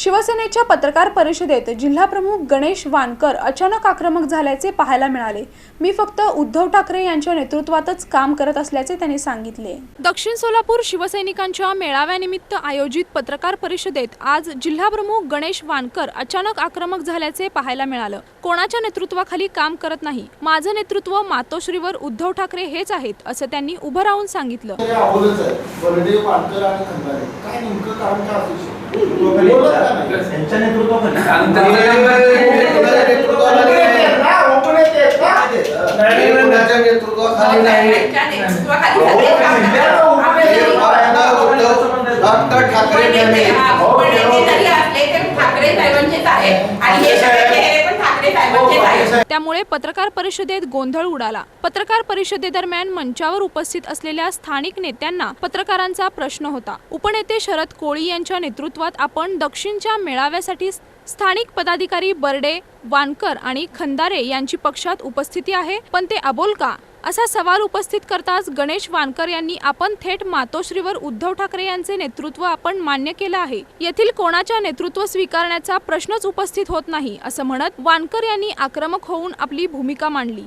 शिवसेनेच्या पत्रकार परिषदेत जिल्हाप्रमुख गणेश वानकर अचानक आक्रमक झाल्याचे पाहायला मिळाले. मी फक्त उद्धव ठाकरे यांच्या नेतृत्वातच काम करत असल्याचे त्यांनी सांगितले. दक्षिण सोलापूर शिवसैनिकांच्या मेळाव्यानिमित्त आयोजित पत्रकार परिषदेत आज जिल्हाप्रमुख गणेश वानकर अचानक आक्रमक झाल्याचे पाहायला मिळालं. कोणाच्या नेतृत्वाखाली काम करत नाही? माझं नेतृत्व मातोश्रीवर उद्धव ठाकरे हेच आहेत असं त्यांनी उभं राहून सांगितलं. काय शकतं नेतृत्वाखाली. नाही? त्यांच्या नेतृत्वाखाली त्यामुळे पत्रकार परिषदेत गोंधळ उडाला. पत्रकार परिषदेदरम्यान मंचावर उपस्थित असलेल्या स्थानिक नेत्यांना पत्रकारांचा प्रश्न होता. उपनेते शरद कोळी यांच्या नेतृत्वात आपण दक्षिणच्या मेळाव्यासाठी स्थानिक पदाधिकारी बर्डे वानकर आणि खंदारे यांची पक्षात उपस्थिती आहे. पण ते अबोल का? असा सवाल उपस्थित करताच गणेश वानकर यांनी आपण थेट मातोश्रीवर उद्धव ठाकरे यांचे नेतृत्व आपण मान्य केलं आहे. येथील कोणाच्या नेतृत्व स्वीकारण्याचा प्रश्नच उपस्थित होत नाही असं म्हणत वानकर यांनी आक्रमक होऊन आपली भूमिका मांडली.